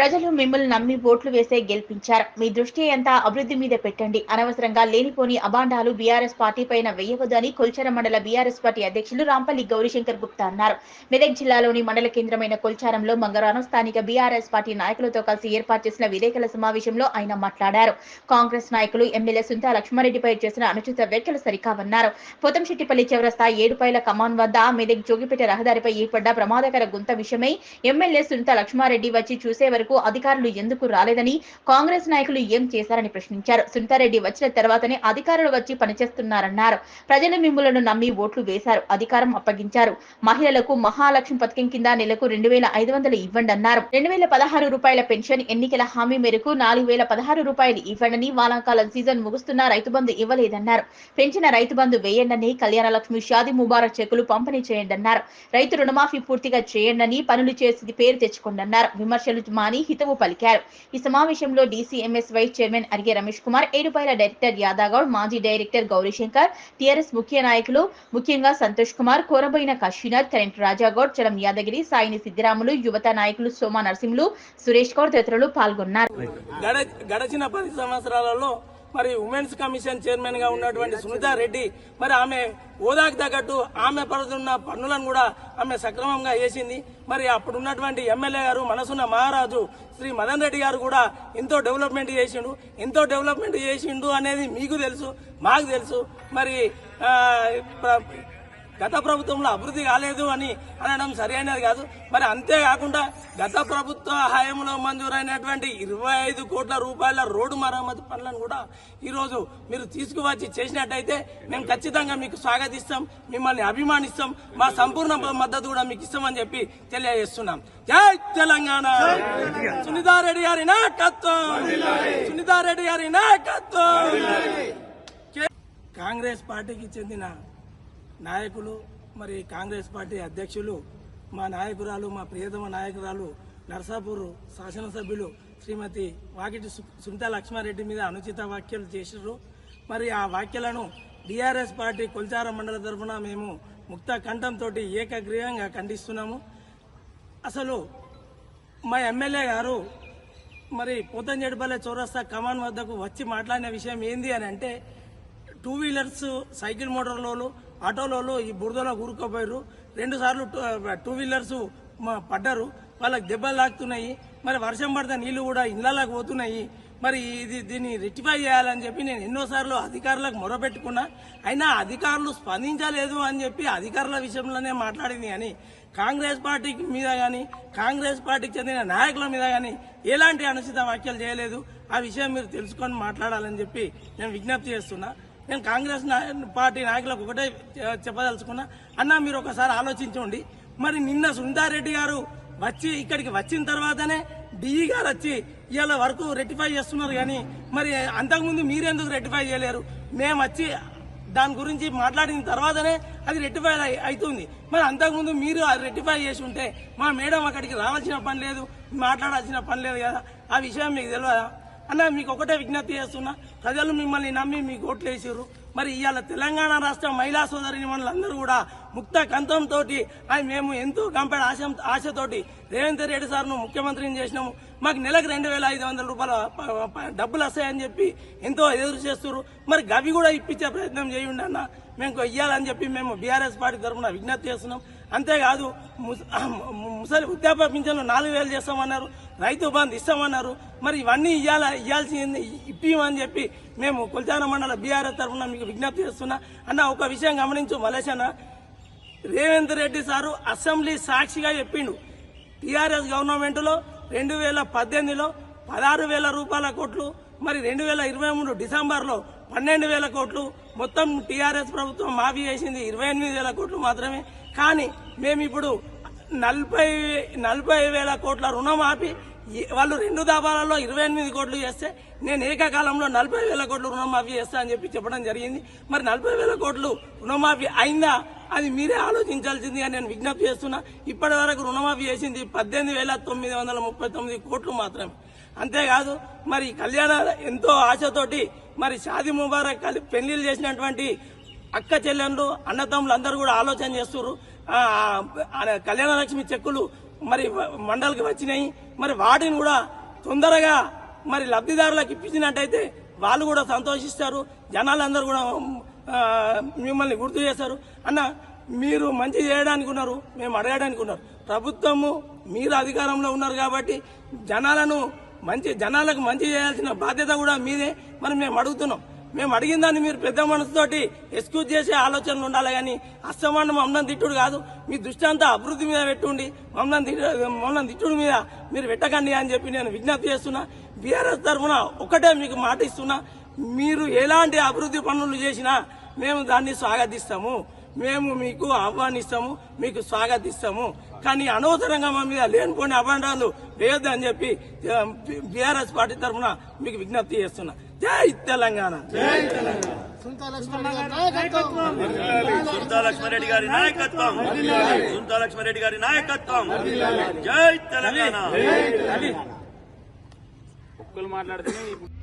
ప్రజలు మిమ్మల్ని నమ్మి ఓట్లు వేసే గెలిపించారు. మీ దృష్టి అంతా అభివృద్ధి మీద పెట్టండి. అనవసరంగా లేనిపోని అభాండాలు బీఆర్ఎస్ పార్టీ పైన వేయవద్దని కొల్చర మండల బీఆర్ఎస్ పార్టీ అధ్యక్షులు రాంపల్లి గౌరీశంకర్ గుప్తా అన్నారు. మెదక్ జిల్లాలోని మండల కేంద్రమైన కొల్చారంలో మంగళవారం స్థానిక బీఆర్ఎస్ పార్టీ నాయకులతో కలిసి ఏర్పాటు చేసిన విలేకరుల సమావేశంలో ఆయన మాట్లాడారు. కాంగ్రెస్ నాయకులు ఎమ్మెల్యే సుంతా లక్ష్మారెడ్డిపై చేసిన అనుచిత వ్యాఖ్యలు సరికావన్నారు. పొతంశెట్టిపల్లి చివరస్తా ఏడుపైల కమాన్ వద్ద మెదక్ జోగిపేట రహదారిపై ఏర్పడ్డ ప్రమాదకర గుంత విషయమై ఎమ్మెల్యే సుంతా లక్ష్మారెడ్డి వచ్చి చూసే వరకు అధికారులు ఎందుకు రాలేదని కాంగ్రెస్ నాయకులు ఏం చేశారని ప్రశ్నించారు. సునీతారెడ్డి వచ్చిన తర్వాతనే అధికారులు వచ్చి పనిచేస్తున్నారన్నారు. ప్రజలు మిమ్ములను నమ్మి ఓట్లు వేశారు. అధికారం అప్పగించారు. మహిళలకు మహాలక్ష్మి పథకం కింద నెలకు రెండు వేల ఐదు వందలు ఇవ్వండి అన్నారు. రెండు వేల పదహారు రూపాయల పెన్షన్ ఎన్నికల హామీ మేరకు నాలుగు వేల పదహారు రూపాయలు ఇవ్వండని వానాకాలం సీజన్ ముగుస్తున్నా రైతు బంధు ఇవ్వలేదన్నారు. పెంచిన రైతు బంధు వేయండని కళ్యాణ లక్ష్మి షాది ముబారక్ చెక్కులు పంపిణీ చేయండి అన్నారు రైతు రుణమాఫీ పూర్తిగా చేయండని పనులు చేసి పేరు తెచ్చుకోండి అన్నారు విమర్శలు నాని హితవు పలికారు. ఈ సమావేశంలో DCMS vice chairman Arige Ramesh Kumar Edupayala director Yadagoud మాజీ డైరెక్టర్ గౌరీశంకర్ టీఆర్ఎస్ ముఖ్య నాయకులు ముఖ్యంగా సంతోష్ కుమార్ కోరబోయిన కాశీనాథ్ కరెంట్ రాజాగౌడ్ చలం యాదగిరి సాయిని సిద్దిరాములు యువత నాయకులు సోమా నరసింహులు సురేష్ గౌడ్ తదితరులు పాల్గొన్నారు. గడచిన పది సంవత్సరాలలో మరి ఉమెన్స్ కమిషన్ చైర్మన్గా ఉన్నటువంటి సునీతా రెడ్డి మరి ఆమె హోదాకు తగ్గట్టు ఆమె పడుతున్న పన్నులను కూడా ఆమె సక్రమంగా వేసింది. మరి అప్పుడు ఉన్నటువంటి ఎమ్మెల్యే గారు మనసున్న మహారాజు శ్రీ మదన్ రెడ్డి గారు కూడా ఎంతో డెవలప్మెంట్ చేసిండు. ఎంతో డెవలప్మెంట్ చేసిండు అనేది మీకు తెలుసు మాకు తెలుసు. మరి గత ప్రభుత్వంలో అభివృద్ధి కాలేదు అని అనడం సరైనది కాదు. మరి అంతేకాకుండా గత ప్రభుత్వ హయాంలో మంజూరైనటువంటి ఇరవై ఐదు కోట్ల రూపాయల రోడ్డు మరమ్మతు పనులను కూడా ఈరోజు మీరు తీసుకువచ్చి చేసినట్టయితే మేము ఖచ్చితంగా మీకు స్వాగతిస్తాం మిమ్మల్ని అభిమానిస్తాం మా సంపూర్ణ మద్దతు కూడా మీకు ఇస్తామని చెప్పి తెలియజేస్తున్నాం. జై తెలంగాణ! సునీతారెడ్డి గారి నాయకత్వం! సునీతారెడ్డి గారి నాయకత్వం! కాంగ్రెస్ పార్టీకి చెందిన నాయకులు మరి కాంగ్రెస్ పార్టీ అధ్యక్షులు మా నాయకురాలు మా ప్రియతమ నాయకురాలు నర్సాపూర్ శాసనసభ్యులు శ్రీమతి వాకిటి సు- సునీత లక్ష్మారెడ్డి మీద అనుచిత వ్యాఖ్యలు చేసిర్రు. మరి ఆ వ్యాఖ్యలను డిఆర్ఎస్ పార్టీ కొల్చార మండల తరఫున మేము ముక్త కంఠంతో ఏకగ్రీవంగా ఖండిస్తున్నాము. అసలు మా ఎమ్మెల్యే గారు మరి పోతంజడిపల్లె చౌరస్తా కమాన్ వద్దకు వచ్చి మాట్లాడిన విషయం ఏంది అని అంటే టూ వీలర్స్ సైకిల్ మోటార్లలో ఆటోలలో ఈ బురదలో కూరుకుపోయారు రెండు సార్లు టూ- టూ వీలర్స్ పడ్డారు. వాళ్ళకి దెబ్బలు లాగుతున్నాయి మరి వర్షం పడితే నీళ్ళు కూడా ఇళ్ళలోకి పోతున్నాయి. మరి ఇది దీన్ని రెక్టిఫై చేయాలని చెప్పి నేను ఎన్నోసార్లు అధికారులకు మొరపెట్టుకున్నా. అయినా అధికారులు స్పందించలేదు అని చెప్పి అధికారుల విషయంలోనే మాట్లాడింది కానీ కాంగ్రెస్ పార్టీ మీద కానీ కాంగ్రెస్ పార్టీకి చెందిన నాయకుల మీద కానీ ఎలాంటి అనుచిత వ్యాఖ్యలు చేయలేదు. ఆ విషయం మీరు తెలుసుకొని మాట్లాడాలని చెప్పి నేను విజ్ఞప్తి చేస్తున్నా. నేను కాంగ్రెస్ పార్టీ నాయకులకు ఒకటే చెప్పదలుచుకున్నా. అన్న మీరు ఒకసారి ఆలోచించండి. మరి నిన్న సుందారెడ్డి గారు వచ్చి ఇక్కడికి వచ్చిన తర్వాతనే డిఈ గారు వచ్చి ఇవాళ వరకు రెక్టిఫై చేస్తున్నారు కానీ మరి అంతకుముందు మీరెందుకు రెక్టిఫై చేయలేరు? మేము వచ్చి దాని గురించి మాట్లాడిన తర్వాతనే అది రెక్టిఫై అవుతుంది మరి అంతకుముందు మీరు అది రెక్టిఫై చేసి ఉంటే మా మేడం అక్కడికి రావాల్సిన పని లేదు మాట్లాడాల్సిన పని లేదు కదా. ఆ విషయం మీకు తెలియదా? అన్న మీకు ఒకటే విజ్ఞప్తి చేస్తున్నా. ప్రజలు మిమ్మల్ని నమ్మి మీకు ఓట్లు వేసారు మరి ఇవాళ తెలంగాణ రాష్ట్ర మహిళా సోదరిని మనులందరూ కూడా ముక్త కంతంతో మేము ఎంతో కంపెడ్ ఆశ ఆశతోటి రేవంత్ రెడ్డి సార్ను ముఖ్యమంత్రిని చేసినాము. మాకు నెలకు రెండు వేల ఐదు వందల రూపాయల డబ్బులు వస్తాయని చెప్పి ఎంతో ఎదురు చేస్తున్నారు మరి గవి కూడా ఇప్పించే ప్రయత్నం చేయండి అన్న మేము ఇవ్వాలని చెప్పి మేము బీఆర్ఎస్ పార్టీ తరఫున విజ్ఞప్తి చేస్తున్నాం. అంతేకాదు ముసలి వృద్ధాప్య పింఛన్లు నాలుగు వేలు చేస్తామన్నారు రైతు బంధు ఇస్తామన్నారు మరి ఇవన్నీ ఇవ్వాల ఇవ్వాల్సింది ఇప్పిమని చెప్పి మేము కొల్చాన మండల బీఆర్ఎస్ తరఫున మీకు విజ్ఞప్తి చేస్తున్నా. అన్న ఒక విషయం గమనించు మలేష్ అన్న రేవంత్ రెడ్డి సారు అసెంబ్లీ సాక్షిగా చెప్పిండు. టీఆర్ఎస్ గవర్నమెంట్లో రెండు వేల పద్దెనిమిదిలో పదహారు వేల రూపాయల కోట్లు మరి రెండు వేల ఇరవై మూడు డిసెంబర్లో పన్నెండు వేల కోట్లు. మొత్తం టీఆర్ఎస్ ప్రభుత్వం మాఫీ చేసింది ఇరవై ఎనిమిది వేల కోట్లు మాత్రమే. కానీ మేము ఇప్పుడు నలభై నలభై వేల కోట్ల రుణమాఫీ ఆపి వాళ్ళు రెండు దాబాలలో ఇరవై ఎనిమిది కోట్లు చేస్తే నేను ఏకకాలంలో నలభై వేల కోట్లు రుణమాఫీ చేస్తా అని చెప్పి చెప్పడం జరిగింది. మరి నలభై వేల కోట్లు రుణమాఫీ అయిందా? అది మీరే ఆలోచించాల్సిందిగా నేను విజ్ఞప్తి చేస్తున్నా. ఇప్పటి వరకు రుణమాఫీ చేసింది పద్దెనిమిది వేల తొమ్మిది వందల ముప్పై తొమ్మిది కోట్లు మాత్రమే. అంతేకాదు మరి కళ్యాణ ఎంతో ఆశతోటి మరి షాది ముబారక్ పెళ్ళిళ్ళు చేసినటువంటి అక్క చెల్లెళ్ళు అన్నదమ్ములు అందరూ కూడా ఆలోచన చేస్తున్నారు కళ్యాణలక్ష్మి కళ్యాణ లక్ష్మి చెక్కులు మరి మండలికి వచ్చినాయి. మరి వాటిని కూడా తొందరగా మరి లబ్ధిదారులకు ఇప్పించినట్టయితే వాళ్ళు కూడా సంతోషిస్తారు. జనాలందరూ కూడా మిమ్మల్ని గుర్తు చేస్తారు. అన్న మీరు మంచి చేయడానికి ఉన్నారు మేము అడగడానికి ఉన్నారు. ప్రభుత్వము మీరు అధికారంలో ఉన్నారు కాబట్టి జనాలను మంచి జనాలకు మంచి చేయాల్సిన బాధ్యత కూడా మీదే. మరి మేము అడుగుతున్నాం. మేము అడిగిన దాన్ని మీరు పెద్ద మనసుతోటి ఎక్స్క్యూజ్ చేసే ఆలోచనలు ఉండాలి కానీ అస్తమానం మమ్మల్ని తిట్టుడు కాదు. మీ దృష్టి అంతా అభివృద్ధి మీద పెట్టుండి మమ్మల్ని తిట్టు మమ్మల్ని తిట్టుడు మీద మీరు పెట్టకండి అని చెప్పి నేను విజ్ఞప్తి చేస్తున్నా. బీఆర్ఎస్ తరఫున ఒకటే మీకు మాట ఇస్తున్నా. మీరు ఎలాంటి అభివృద్ధి పనులు చేసినా మేము దాన్ని స్వాగతిస్తాము. మేము మీకు ఆహ్వానిస్తాము మీకు స్వాగతిస్తాము. కానీ అనవసరంగా మా మీద లేనిపోని అభండాలు వేయొద్దు అని చెప్పి బీఆర్ఎస్ పార్టీ తరఫున మీకు విజ్ఞప్తి చేస్తున్నా జై తెలంగాణ సుంతా లక్ష్మారెడ్డి గారి నాయకత్వం సుంతా లక్ష్మారెడ్డి గారి నాయకత్వం జై తెలంగాణ ఒక్కరు మాట్లాడితేనే